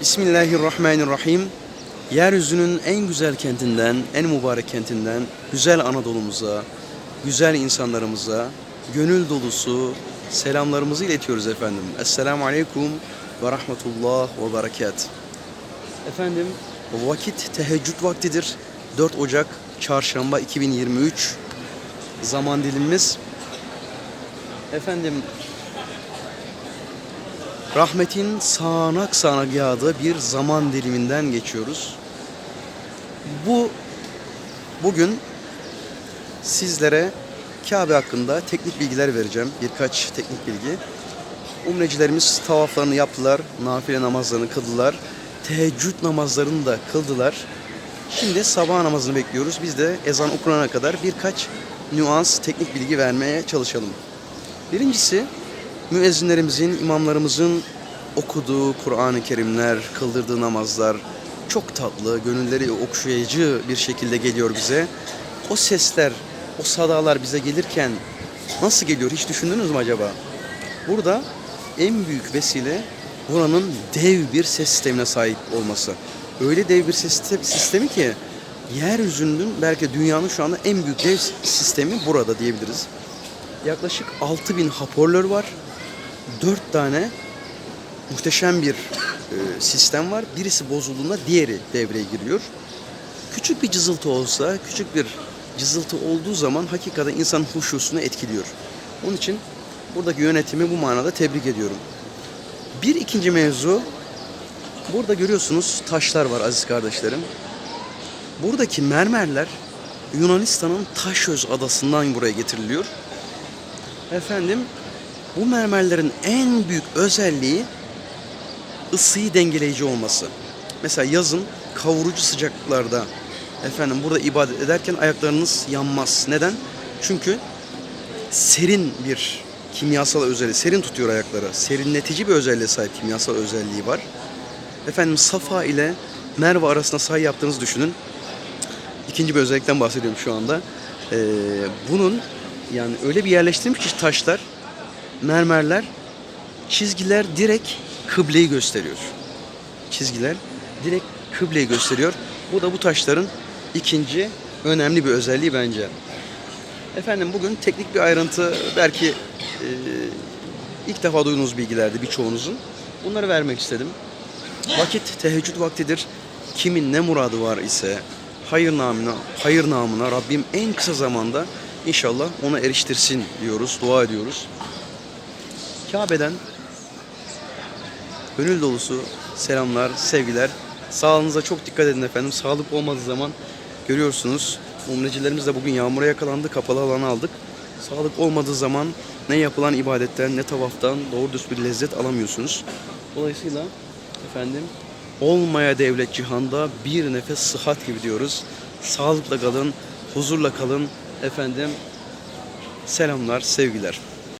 Bismillahirrahmanirrahim. Yeryüzünün en güzel kentinden, en mübarek kentinden, güzel Anadolu'muza, güzel insanlarımıza, gönül dolusu selamlarımızı iletiyoruz efendim. Esselamu Aleyküm ve Rahmetullah ve Berekat. Efendim, vakit teheccüd vaktidir. 4 Ocak Çarşamba 2023 zaman dilimimiz. Efendim, rahmetin sağanak sağanak yağdığı bir zaman diliminden geçiyoruz. Bu bugün sizlere Kabe hakkında teknik bilgiler vereceğim. Birkaç teknik bilgi. Umrecilerimiz tavaflarını yaptılar, nafile namazlarını kıldılar, teheccüd namazlarını da kıldılar. Şimdi sabah namazını bekliyoruz. Biz de ezan okunana kadar birkaç nüans, teknik bilgi vermeye çalışalım. Birincisi müezzinlerimizin, imamlarımızın okuduğu Kur'an-ı Kerimler, kıldırdığı namazlar çok tatlı, gönülleri okşayıcı bir şekilde geliyor bize. O sesler, o sadalar bize gelirken nasıl geliyor hiç düşündünüz mü acaba? Burada en büyük vesile buranın dev bir ses sistemine sahip olması. Öyle dev bir ses sistem- sistemi ki yeryüzünün belki dünyanın şu anda en büyük dev sistemi burada diyebiliriz. Yaklaşık 6000 hoparlör var. 4 tane muhteşem bir e, sistem var. Birisi bozulduğunda diğeri devreye giriyor. Küçük bir cızıltı olsa, küçük bir cızıltı olduğu zaman hakikaten insanın huşusunu etkiliyor. Onun için buradaki yönetimi bu manada tebrik ediyorum. Bir ikinci mevzu, burada görüyorsunuz taşlar var aziz kardeşlerim. Buradaki mermerler Yunanistan'ın Taşöz adasından buraya getiriliyor. Efendim bu mermerlerin en büyük özelliği ısıyı dengeleyici olması. Mesela yazın kavurucu sıcaklarda efendim burada ibadet ederken ayaklarınız yanmaz. Neden? Çünkü serin bir kimyasal özelliği, serin tutuyor ayakları. Serinletici bir özelliğe sahip kimyasal özelliği var. Efendim Safa ile Merve arasında say yaptığınızı düşünün. İkinci bir özellikten bahsediyorum şu anda. Ee, bunun yani öyle bir yerleştirilmiş ki taşlar, mermerler, çizgiler direkt kıbleyi gösteriyor. Çizgiler direkt kıbleyi gösteriyor. Bu da bu taşların ikinci önemli bir özelliği bence. Efendim bugün teknik bir ayrıntı belki e, ilk defa duyduğunuz bilgilerdi birçoğunuzun. Bunları vermek istedim. Vakit teheccüd vaktidir. Kimin ne muradı var ise hayır namına, hayır namına Rabbim en kısa zamanda inşallah ona eriştirsin diyoruz, dua ediyoruz. Kabe'den gönül dolusu selamlar, sevgiler. Sağlığınıza çok dikkat edin efendim. Sağlık olmadığı zaman görüyorsunuz. Umrecilerimiz de bugün yağmura yakalandı, kapalı alana aldık. Sağlık olmadığı zaman ne yapılan ibadetten ne tavaftan doğru düz bir lezzet alamıyorsunuz. Dolayısıyla efendim olmaya devlet cihanda bir nefes sıhhat gibi diyoruz. Sağlıkla kalın, huzurla kalın efendim. Selamlar, sevgiler.